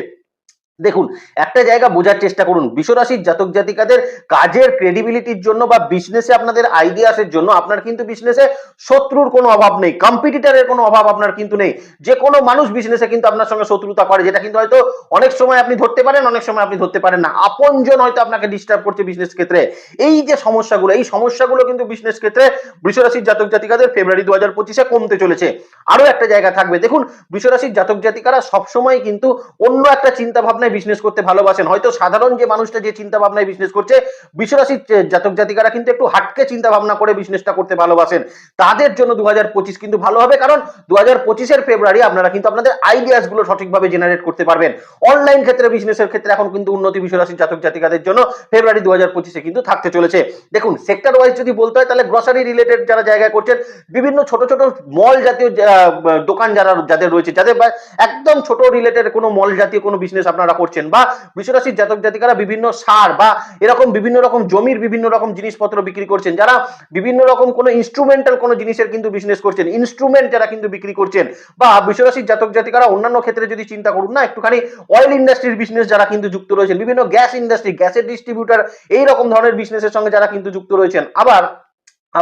দেখুন, একটা জায়গা বোঝার চেষ্টা করুন। বিশ্বরাশির জাতক জাতিকাদের কাজের ক্রেডিবিলিটির জন্য বা বিজনেসে আপনাদের আইডিয়াসের জন্য আপনার কিন্তু বিজনেসে শত্রুর কোনো অভাব নেই। কম্পিটিটারের কোনো অভাব আপনার কিন্তু নেই। যে কোনো মানুষ বিজনেসে কিন্তু আপনার সঙ্গে শত্রুতা করে, যেটা কিন্তু হয়তো অনেক সময় আপনি ধরতে পারেন, অনেক সময় আপনি ধরতে পারেন না। আপনজন হয়তো আপনাকে ডিস্টার্ব করছে বিজনেস ক্ষেত্রে। এই যে সমস্যাগুলো, এই সমস্যাগুলো কিন্তু বিজনেস ক্ষেত্রে বৃষরাশির জাতক জাতিকাদের ফেব্রুয়ারি দু হাজার পঁচিশে কমতে চলেছে। আরও একটা জায়গা থাকবে। দেখুন বৃষরাশির জাতক জাতিকারা সবসময় কিন্তু অন্য একটা চিন্তা ভাবনায় বিজনেস করতে ভালোবাসেন। হয়তো সাধারণ যে মানুষটা যে চিন্তা ভাবনায় বিজনেস করছে বৃষরাশির যে জাতক জাতিকারা কিন্তু একটু হাটকে চিন্তা ভাবনা করে বিজনেসটা করতে ভালোবাসেন। তাদের জন্য দু হাজার পঁচিশ কিন্তু ভালো হবে, কারণ দু হাজার পঁচিশের ফেব্রুয়ারি আপনারা কিন্তু আপনাদের আইডিয়াসগুলো সঠিকভাবে জেনারেট করতে পারবেন। অনলাইন ক্ষেত্রে বিজনেসের ক্ষেত্রে এখন কিন্তু উন্নতি বিশ্বরাশির জাতক জাতিকাদের জন্য ফেব্রুয়ারি দু হাজার কিন্তু থাকতে চলেছে। দেখুন সেক্টর ওয়াইজ যদি বলতে হয়, তাহলে গ্রসারি রিলেটেড যারা জায়গায় করছেন, বিভিন্ন ছোট ছোট মল জাতীয় দোকান যারা, যাদের রয়েছে, যাদের একদম ছোট রিলেটেড কোনো মল জাতীয় কোনো বিজনেস আপনারা করছেন বা বিশ্বরাশির জাতক জাতিকারা বিভিন্ন সার বা এরকম বিভিন্ন রকম জমির বিভিন্ন রকম জিনিসপত্র বিক্রি করছেন, যারা বিভিন্ন রকম কোনো ইনস্ট্রুমেন্টাল কোনো জিনিসের কিন্তু বিজনেস করছেন ইনস্ট্রুমেন্ট যারা কিন্তু বিক্রি করছেন বা বিশ্বরাশির জাতক জাতিকারা অন্যান্য ক্ষেত্রে যদি চিন্তা করুন না, একটুখানি অয়েল ইন্ডাস্ট্রির বিজনেস যারা কিন্তু যুক্ত রয়েছেন, বিভিন্ন গ্যাস ইন্ডাস্ট্রি গ্যাসের ডিস্ট্রিবিউটার এই রকম ধরনের বিজনেসের সঙ্গে যারা কিন্তু যুক্ত রয়েছেন। আবার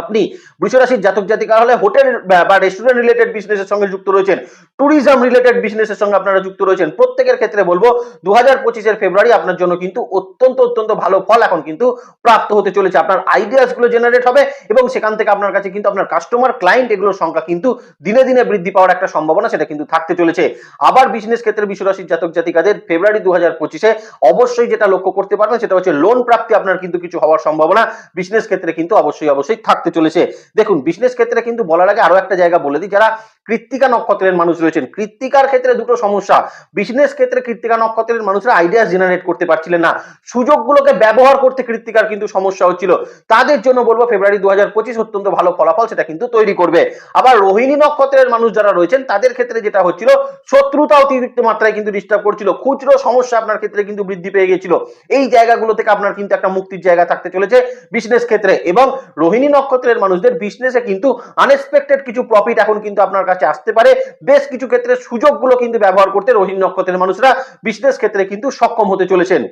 আপনি বৃষরাশির জাতক জাতিকা হলে হোটেল, বা রেস্টুরেন্ট রিলেটেড বিজনেসের সঙ্গে যুক্ত রয়েছেন ট্যুরিজম রিলেটেড বিজনেসের সঙ্গে আপনারা যুক্ত রয়েছেন, প্রত্যেকের ক্ষেত্রে বলব দু হাজার পঁচিশের ফেব্রুয়ারি আপনার জন্য কিন্তু অত্যন্ত অত্যন্ত ভালো ফল এখন কিন্তু প্রাপ্ত হতে চলেছে। আপনার আইডিয়াসগুলো জেনারেট হবে এবং সেখান থেকে আপনার কাছে কিন্তু আপনার কাস্টমার ক্লায়েন্ট এগুলোর সংখ্যা কিন্তু দিনে দিনে বৃদ্ধি পাওয়ার একটা সম্ভাবনা সেটা কিন্তু থাকতে চলেছে। আবার বিজনেস ক্ষেত্রে বিশ্বরাশির জাতক জাতিকাদের ফেব্রুয়ারি দু হাজার পঁচিশে অবশ্যই যেটা লক্ষ্য করতে পারবেন সেটা হচ্ছে লোন প্রাপ্তি আপনার কিন্তু কিছু হওয়ার সম্ভাবনা। বিজনেস ক্ষেত্রে কিন্তু অবশ্যই অবশ্যই থাকতে চলেছে। দেখুন বিজনেস ক্ষেত্রে কিন্তু বলার আগে আরও একটা জায়গা বলে দিই, যারা কৃত্তিকা নক্ষত্রের মানুষ রয়েছেন, কৃত্তিকার ক্ষেত্রে দুটো সমস্যা। বিজনেস ক্ষেত্রে কৃত্তিকা নক্ষত্রের মানুষরা আইডিয়া জেনারেট করতে পারছিলেন না। সুযোগগুলোকে ব্যবহার করতে কৃত্তিকার কিন্তু সমস্যা হচ্ছিল। তাদের জন্য বলব ফেব্রুয়ারি দু হাজার পঁচিশ অত্যন্ত ভালো ফলাফল সেটা কিন্তু তৈরি করবে। আবার রোহিণী নক্ষত্রের মানুষ যারা রয়েছেন, তাদের ক্ষেত্রে যেটা হচ্ছিল, শত্রুতা অতিরিক্ত মাত্রায় কিন্তু ডিস্টার্ব করছিল। খুচরো সমস্যা আপনার ক্ষেত্রে কিন্তু বৃদ্ধি পেয়ে গেছিল। এই জায়গাগুলো থেকে আপনার কিন্তু একটা মুক্তির জায়গা থাকতে চলেছে বিজনেস ক্ষেত্রে। এবং রোহিণী নক্ষত্রের মানুষদের বিজনেসে কিন্তু আনএক্সপেক্টেড কিছু প্রফিট এখন কিন্তু আপনার কাছে আসতে পারে। বেশ কিছু ক্ষেত্রে সুযোগগুলো কিন্তু ব্যবহার করতে রোহিণী নক্ষত্রের মানুষরা বিজনেস ক্ষেত্রে কিন্তু সক্ষম হতে চলেছেন।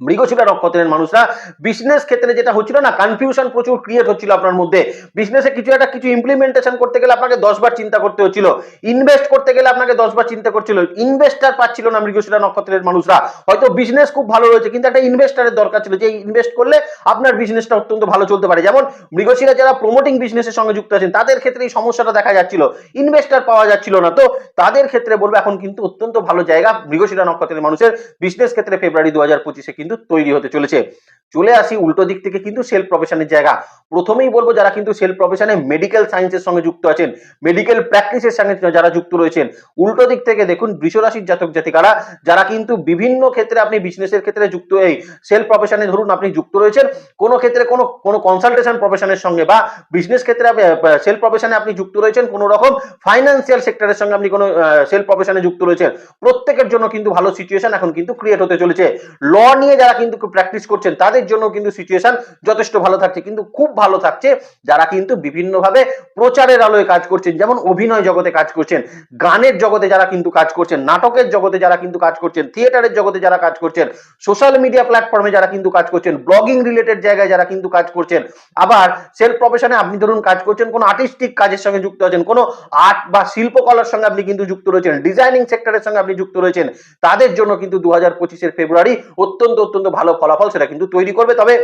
মৃগশিলা নক্ষত্রের মানুষরা বিজনেস ক্ষেত্রে যেটা হচ্ছিল না কনফিউশন প্রচুর ক্রিয়েট হচ্ছিল আপনার মধ্যে। বিজনেসে কিছু একটা, কিছু ইমপ্লিমেন্টেশন করতে গেলে আপনাকে দশবার চিন্তা করতে হচ্ছিল। ইনভেস্ট করতে গেলে আপনাকে দশবার চিন্তা করছিল। ইনভেস্টার পাচ্ছিল না মৃগশিলা নক্ষত্রের মানুষরা। হয়তো বিজনেস খুব ভালো রয়েছে, কিন্তু একটা ইনভেস্টারের দরকার ছিল যে ইনভেস্ট করলে আপনার বিজনেসটা অত্যন্ত ভালো চলতে পারে। যেমন মৃগশিলা যারা প্রমোটিং বিজনেসের সঙ্গে যুক্ত আছেন, তাদের ক্ষেত্রে এই সমস্যাটা দেখা যাচ্ছিল। ইনভেস্টার পাওয়া যাচ্ছিল না। তো তাদের ক্ষেত্রে বলব, এখন কিন্তু অত্যন্ত ভালো জায়গা মৃগশিলা নক্ষত্রের মানুষের বিজনেস ক্ষেত্রে ফেব্রুয়ারি দু হাজার পঁচিশে কিন্তু তৈরি হতে চলেছে। চলে আসি উল্টো দিক থেকে কিন্তু সেলফ প্রফেশনের জায়গা। প্রথমেই বলব যারা কিন্তু সেলফ প্রফেশনে মেডিকেল সায়েন্সের সঙ্গে যুক্ত আছেন মেডিকেল প্র্যাকটিসের সঙ্গে যারা যুক্ত রয়েছেন, উল্টো দিক থেকে দেখুন বৃষরাশির জাতক জাতিকারা, যারা কিন্তু বিভিন্ন ক্ষেত্রে আপনি বিজনেসের ক্ষেত্রে যুক্ত এই সেলফ প্রফেশনে ধরুন আপনি যুক্ত রয়েছেন, কোনো ক্ষেত্রে কোনো কোনো কনসালটেশন প্রফেশনের সঙ্গে বা বিজনেস ক্ষেত্রে সেলফ প্রফেশনে আপনি যুক্ত রয়েছেন, কোনো রকম ফাইন্যান্সিয়াল সেক্টরের সঙ্গে আপনি কোনো সেলফ প্রফেশনে যুক্ত রয়েছেন, প্রত্যেকের জন্য কিন্তু ভালো সিচুয়েশন এখন কিন্তু ক্রিয়েট হতে চলেছে। ল নিয়ে যারা কিন্তু প্র্যাকটিস করছেন, তাদের জন্য কিন্তু সিচুয়েশন যথেষ্ট ভালো থাকছে, কিন্তু খুব ভালো থাকছে যারা কিন্তু বিভিন্নভাবে প্রচারের আলোয় কাজ করছেন, যেমন অভিনয় জগতে কাজ করছেন, গানের জগতে যারা কিন্তু কাজ করছেন, নাটকের জগতে যারা কিন্তু কাজ করছেন থিয়েটারের জগতে যারা কাজ করছেন সোশ্যাল মিডিয়া প্ল্যাটফর্মে যারা কিন্তু কাজ করছেন ব্লগিং রিলেটেড জায়গায় যারা কিন্তু কাজ করছেন, আবার সেলফ প্রফেশনে আপনি ধরুন কাজ করছেন, কোনো আর্টিস্টিক কাজের সঙ্গে যুক্ত আছেন, কোনো আর্ট বা শিল্পকলার সঙ্গে আপনি কিন্তু যুক্ত রয়েছেন ডিজাইনিং সেক্টরের সঙ্গে আপনি যুক্ত রয়েছেন, তাদের জন্য কিন্তু দু হাজার পঁচিশের ফেব্রুয়ারি অত্যন্ত অত্যন্ত ভালো ফলাফল সেটা কিন্তু তৈরি করবে। তবে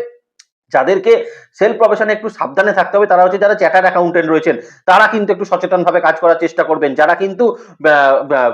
যাদেরকে সেলফ প্রফেশনে একটু সাবধানে থাকতে হবে, তারা হচ্ছে যারা চ্যাটার অ্যাকাউন্টেন্ট রয়েছেন, তারা কিন্তু একটু সচেতনভাবে কাজ করার চেষ্টা করবেন। যারা কিন্তু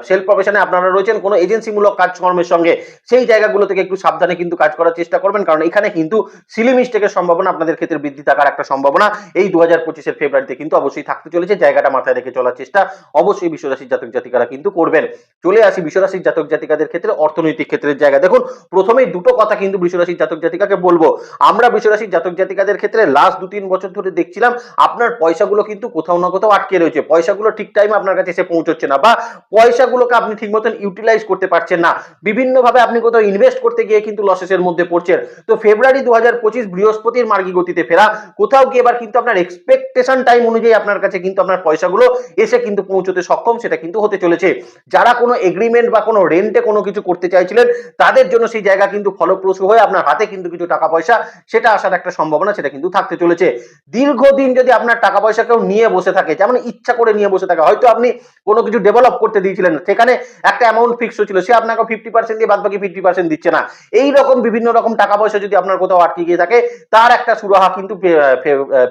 সেলফ প্রফেশনে আপনারা রয়েছেন, কোনো এজেন্সিমূলক কাজকর্মের সঙ্গে সেই জায়গাগুলো থেকে একটু সাবধানে কিন্তু কাজ করার চেষ্টা করবেন, কারণ এখানে কিন্তু সিলি মিস্টেকের সম্ভাবনা আপনাদের ক্ষেত্রে বৃদ্ধি থাকার একটা সম্ভাবনা এই দু হাজার পঁচিশের ফেব্রুয়ারিতে কিন্তু অবশ্যই থাকতে চলেছে, জায়গাটা মাথায় রেখে চলার চেষ্টা অবশ্যই বিশ্বরাশির জাতক জাতিকারা কিন্তু করবেন। চলে আসি বিশ্বরাশির জাতক জাতিকাদের ক্ষেত্রে অর্থনৈতিক ক্ষেত্রের জায়গা দেখুন, প্রথমেই দুটো কথা কিন্তু বিশ্বরাশির জাতক জাতিকাকে বলব। আমরা বিশ্বরাশির জাতক জাতিকাদের ক্ষেত্রে লাস্ট দু তিন বছর ধরে দেখছিলাম, আপনার পয়সাগুলো কিন্তু কোথাও না কোথাও আটকে রয়েছে। পয়সাগুলো ঠিক টাইমে আপনার কাছে এসে পৌঁছচ্ছে না বা পয়সাগুলোকে আপনি ঠিক মতন ইউটিলাইজ করতে পারছেন না। বিভিন্নভাবে আপনি কোথাও ইনভেস্ট করতে গিয়ে কিন্তু লসেসের মধ্যে পড়ছেন। তো ফেব্রুয়ারি দু হাজার পঁচিশ বৃহস্পতির মার্গী গতিতে ফেরা, কোথাও গিয়ে এবার কিন্তু আপনার এক্সপেকটেশন টাইম অনুযায়ী আপনার কাছে কিন্তু আপনার পয়সাগুলো এসে কিন্তু পৌঁছতে সক্ষম, সেটা কিন্তু হতে চলেছে। যারা কোনো এগ্রিমেন্ট বা কোনো রেন্টে কোনো কিছু করতে চাইছিলেন, তাদের জন্য সেই জায়গা কিন্তু ফলপ্রসূ হয়ে আপনার হাতে কিন্তু কিছু টাকা পয়সা, সেটা আসার একটা সম্ভাবনা সেটা কিন্তু থাকতে চলেছে। দীর্ঘদিন যদি আপনার টাকা পয়সা কেউ নিয়ে বসে থাকে, যেমন ইচ্ছা করে নিয়ে বসে থাকে, হয়তো আপনি কোনো কিছু ডেভেলপ করতে দিয়েছিলেন, সেখানে একটা অ্যামাউন্ট ফিক্স হয়েছিল সে আপনাকে ফিফটি পার্সেন্ট দিয়ে বাদ বাকি ফিফটি পার্সেন্ট দিচ্ছে না। এই রকম বিভিন্ন রকম টাকা পয়সা যদি আপনার কোথাও আটকে গিয়ে থাকে, তার একটা সুরাহা কিন্তু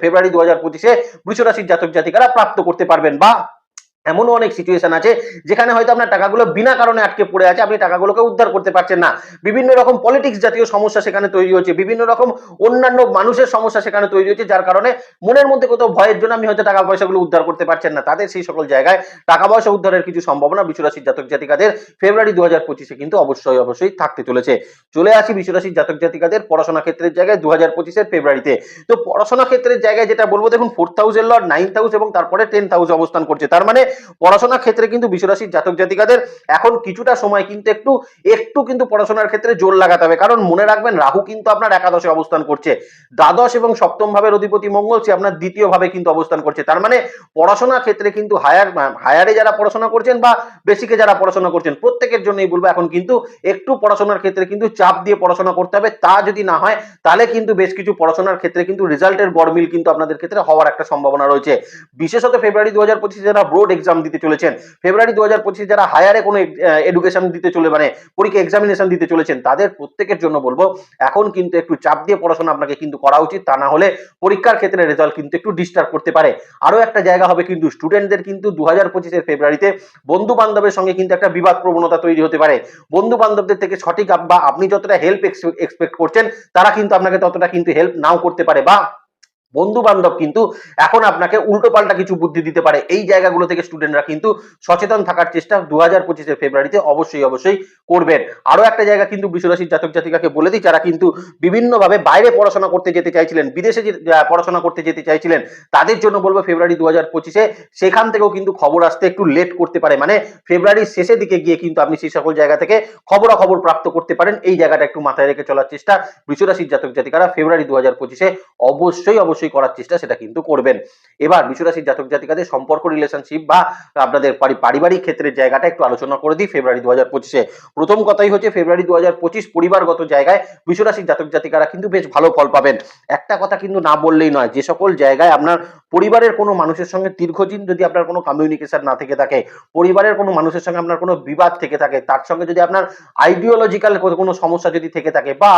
ফেব্রুয়ারি দু হাজার পঁচিশে বৃষরাশির জাতক জাতিকারা প্রাপ্ত করতে পারবেন বা এমনও অনেক সিচুয়েশন আছে যেখানে হয়তো আপনার টাকাগুলো বিনা কারণে আটকে পড়ে আছে, আপনি টাকাগুলোকে উদ্ধার করতে পারছেন না। বিভিন্ন রকম পলিটিক্স জাতীয় সমস্যা সেখানে তৈরি হচ্ছে, বিভিন্ন রকম অন্যান্য মানুষের সমস্যা সেখানে তৈরি হচ্ছে, যার কারণে মনের মধ্যে কোথাও ভয়ের জন্য আপনি হয়তো টাকা পয়সাগুলো উদ্ধার করতে পারছেন না। তাদের সেই সকল জায়গায় টাকা পয়সা উদ্ধারের কিছু সম্ভাবনা বিশ্বরাশির জাতক জাতিকাদের ফেব্রুয়ারি দু হাজার পঁচিশে কিন্তু অবশ্যই অবশ্যই থাকতে চলেছে। চলে আসি বিশ্বরাশির জাতক জাতিকাদের পড়াশোনা ক্ষেত্রের জায়গায় দু হাজার পঁচিশের ফেব্রুয়ারিতে। তো পড়াশোনা ক্ষেত্রের জায়গায় যেটা বলব, দেখুন ফোর্থ হাউসের লর্ড নাইন্থ হাউস এবং তারপরে টেন্থ হাউস অবস্থান করছে। তার মানে পড়াশোনার ক্ষেত্রে কিন্তু বিশ্বরাশির জাতক জাতিকাদের এখন কিছুটা সময় কিন্তু একটু একটু কিন্তু পড়াশোনার ক্ষেত্রে জোর লাগাতে হবে। কারণ মনে রাখবেন, রাহু কিন্তু আপনার একাদশে অবস্থান করছে। দ্বাদশ এবং সপ্তম ভাবের অধিপতি মঙ্গল, সে আপনার দ্বিতীয় ভাবে কিন্তু অবস্থান করছে। তার মানে পড়াশোনার ক্ষেত্রে কিন্তু হায়ার হায়ারে যারা পড়াশোনা করছেন বা বেসিকে যারা পড়াশোনা করছেন, প্রত্যেকের জন্যই বলব, এখন কিন্তু একটু পড়াশোনার ক্ষেত্রে কিন্তু চাপ দিয়ে পড়াশোনা করতে হবে। তা যদি না হয়, তাহলে কিন্তু বেশ কিছু পড়াশোনার ক্ষেত্রে কিন্তু রেজাল্টের গড়মিল কিন্তু আপনাদের ক্ষেত্রে হওয়ার একটা সম্ভাবনা রয়েছে। বিশেষত ফেব্রুয়ারি দু হাজার পঁচিশে যারা বোর্ড এক্সাম দিতে চলেছেন। ফেব্রুয়ারি দু হাজার পঁচিশে যারা হায়ারে কোনো এডুকেশন দিতে চলে মানে পরীক্ষা এক্সামিনেশন দিতে চলেছেন, তাদের প্রত্যেকের জন্য বলব, এখন কিন্তু একটু চাপ দিয়ে পড়াশোনা আপনাকে কিন্তু করা উচিত, তা না হলে পরীক্ষার ক্ষেত্রে রেজাল্ট কিন্তু একটু ডিস্টার্ব করতে পারে। আরও একটা জায়গা হবে কিন্তু স্টুডেন্টদের কিন্তু দু হাজার পঁচিশের ফেব্রুয়ারিতে বন্ধু বান্ধবের সঙ্গে কিন্তু একটা বিবাদ প্রবণতা তৈরি হতে পারে। বন্ধু বান্ধবদের থেকে সঠিক বা আপনি যতটা হেল্প এক্সপেক্ট করছেন, তারা কিন্তু আপনাকে ততটা কিন্তু হেল্প নাও করতে পারে, বা বন্ধু বান্ধব কিন্তু এখন আপনাকে উল্টো পাল্টা কিছু বুদ্ধি দিতে পারে। এই জায়গাগুলো থেকে স্টুডেন্টরা কিন্তু সচেতন থাকার চেষ্টা দু হাজার পঁচিশের ফেব্রুয়ারিতে অবশ্যই অবশ্যই করবেন। আরও একটা জায়গা কিন্তু বিশ্বরাশির জাতক জাতিকাকে বলে দিই, যারা কিন্তু বিভিন্নভাবে বাইরে পড়াশোনা করতে যেতে চাইছিলেন, বিদেশে পড়াশোনা করতে যেতে চাইছিলেন, তাদের জন্য বলব ফেব্রুয়ারি দু হাজার পঁচিশে সেখান থেকেও কিন্তু খবর আসতে একটু লেট করতে পারে। মানে ফেব্রুয়ারির শেষের দিকে গিয়ে কিন্তু আপনি সেই সকল জায়গা থেকে খবরাখবর প্রাপ্ত করতে পারেন। এই জায়গাটা একটু মাথায় রেখে চলার চেষ্টা বিশ্বরাশির জাতক জাতিকারা ফেব্রুয়ারি দু হাজার পঁচিশে অবশ্যই অবশ্যই করার চেষ্টা সেটা কিন্তু করবেন। এবার বিশ্বরাশির জাতক জাতিকাদের সম্পর্ক রিলেশনশিপ বা আপনাদের পারিবারিক ক্ষেত্রের জায়গাটা একটু আলোচনা করে দিই ফেব্রুয়ারি দু হাজার পঁচিশে। প্রথম কথাই হচ্ছে ফেব্রুয়ারি দু হাজার পঁচিশ পরিবারগত জায়গায় বিশ্বরাশির জাতক জাতিকারা কিন্তু বেশ ভালো ফল পাবেন। একটা কথা কিন্তু না বললেই নয়, যে সকল জায়গায় আপনার পরিবারের কোনো মানুষের সঙ্গে দীর্ঘদিন যদি আপনার কোনো কমিউনিকেশন না থেকে থাকে, পরিবারের কোনো মানুষের সঙ্গে আপনার কোনো বিবাদ থেকে থাকে, তার সঙ্গে যদি আপনার আইডিওলজিক্যাল কোনো সমস্যা যদি থেকে থাকে বা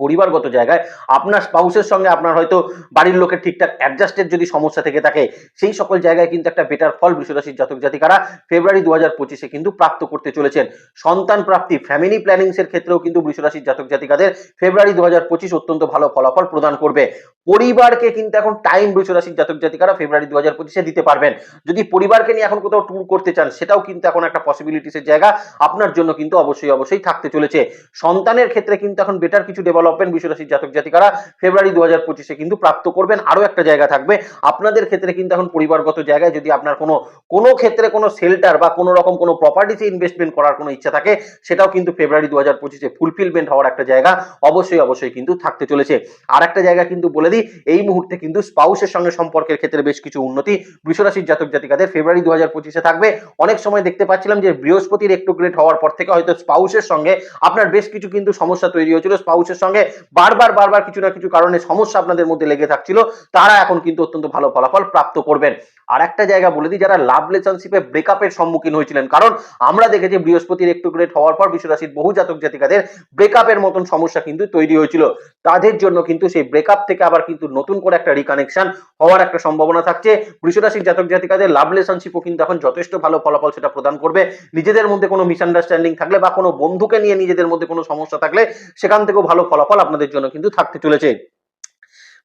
পরিবারগত জায়গায় আপনার স্পাউসের সঙ্গে আপনার হয়তো বাড়ির লোকের ঠিকঠাক অ্যাডজাস্টের যদি সমস্যা থেকে থাকে, সেই সকল জায়গায় কিন্তু একটা বেটার ফল বৃষরাশির জাতক জাতিকারা ফেব্রুয়ারি দু হাজার পঁচিশে কিন্তু প্রাপ্ত করতে চলেছেন। সন্তান প্রাপ্তি ফ্যামিলি প্ল্যানিংসের ক্ষেত্রেও কিন্তু বৃষরাশির জাতক জাতিকাদের ফেব্রুয়ারি দু হাজার পঁচিশ অত্যন্ত ভালো ফলাফল প্রদান করবে। পরিবারকে কিন্তু এখন টাইম বৃষরাশির জাতক জাতিকারা ফেব্রুয়ারি দু হাজার পঁচিশে দিতে পারবেন। যদি পরিবারকে নিয়ে এখন কোথাও ট্যুর করতে চান, সেটাও কিন্তু এখন একটা পসিবিলিটিসের জায়গা। আপনার জন্য কিন্তু অবশ্যই অবশ্যই থাকতে চলেছে। সন্তানের ক্ষেত্রে কিন্তু এখন বেটার কিছু ডেভেলপমেন্ট বৃষরাশির জাতক জাতিকারা ফেব্রুয়ারি দু হাজার পঁচিশে কিন্তু প্রাপ্ত করবেন। আরও একটা জায়গা থাকবে। আপনাদের ক্ষেত্রে কিন্তু এখন পরিবারগত জায়গায় যদি আপনার কোনো কোনো ক্ষেত্রে কোনো সেল্টার বা কোনো রকম কোনো প্রপার্টিতে ইনভেস্টমেন্ট করার কোনো ইচ্ছা থাকে, সেটাও কিন্তু ফেব্রুয়ারি দু হাজার পঁচিশে ফুলফিলমেন্ট হওয়ার একটা জায়গা অবশ্যই অবশ্যই কিন্তু থাকতে চলেছে। আর একটা জায়গা কিন্তু বলে দিই। এই মুহূর্তে কিন্তু স্পাউসের সঙ্গে সম্পর্কের ক্ষেত্রে বেশ কিছু উন্নতি। বৃষরাশির জাতক জাতিকাদের ফেব্রুয়ারি দু হাজার পঁচিশে থাকবে। অনেক সময় দেখতে পাচ্ছিলাম যে বৃহস্পতির একটু গ্রেট হওয়ার পর থেকে হয়তো স্পাউসের সঙ্গে আপনার বেশ কিছু কিন্তু সমস্যা তৈরি হয়েছিল। স্পাউসের সঙ্গে বারবার বারবার কিছু না কিছু কারণে সমস্যা আপনাদের মধ্যে লেগে থাকছিল। তারা এখন কিন্তু অত্যন্ত ভালো ফলাফল প্রাপ্ত করবেন। আর একটা জায়গা বলে দিই, যারা লাভ রিলেশনশিপে ব্রেকআপের সম্মুখীন হয়েছিলেন। কারণ আমরা দেখেছি বৃহস্পতির একটু গ্রেট হওয়ার পর বিশ্বরাশির বহু জাতক জাতিকাদের ব্রেকআপের মতন সমস্যা কিন্তু তৈরি হয়েছিল। তাদের জন্য কিন্তু সেই ব্রেকআপ থেকে আবার কিন্তু নতুন করে একটা রিকানেকশন হওয়ার একটা সম্ভাবনা থাকছে। বৃষরাশির জাতক জাতিকাদের লাভ রিলেশনশিপও কিন্তু এখন যথেষ্ট ভালো ফলাফল সেটা প্রদান করবে। নিজেদের মধ্যে কোনো মিসআন্ডারস্ট্যান্ডিং থাকলে বা কোনো বন্ধুকে নিয়ে নিজেদের মধ্যে কোনো সমস্যা থাকলে সেখান থেকেও ভালো ফলাফল আপনাদের জন্য কিন্তু থাকতে চলেছে।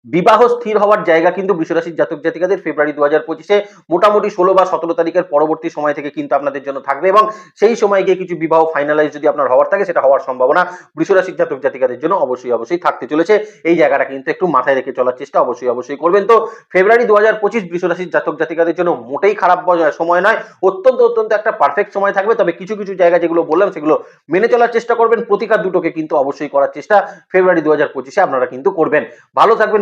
বিবাহ স্থির হওয়ার জায়গা কিন্তু বৃষরাশির জাতক জাতিকাদের ফেব্রুয়ারি দু হাজার পঁচিশে মোটামুটি ষোলো বা সতেরো তারিখের পরবর্তী সময় থেকে কিন্তু আপনাদের জন্য থাকবে এবং সেই সময় গিয়ে কিছু বিবাহ ফাইনালাইজ যদি আপনার হওয়ার থাকে সেটা হওয়ার সম্ভাবনা বৃষরাশির জাতক জাতিকাদের জন্য অবশ্যই অবশ্যই থাকতে চলেছে। এই জায়গাটা কিন্তু একটু মাথায় রেখে চলার চেষ্টা অবশ্যই অবশ্যই করবেন। তো ফেব্রুয়ারি দু হাজার পঁচিশ বৃষরাশির জাতক জাতিকাদের জন্য মোটেই খারাপ সময় নয়, অত্যন্ত অত্যন্ত একটা পারফেক্ট সময় থাকবে। তবে কিছু কিছু জায়গা যেগুলো বললাম সেগুলো মেনে চলার চেষ্টা করবেন। প্রতিকার দুটোকে কিন্তু অবশ্যই করার চেষ্টা ফেব্রুয়ারি দু হাজার পঁচিশে আপনারা কিন্তু করবেন। ভালো থাকবেন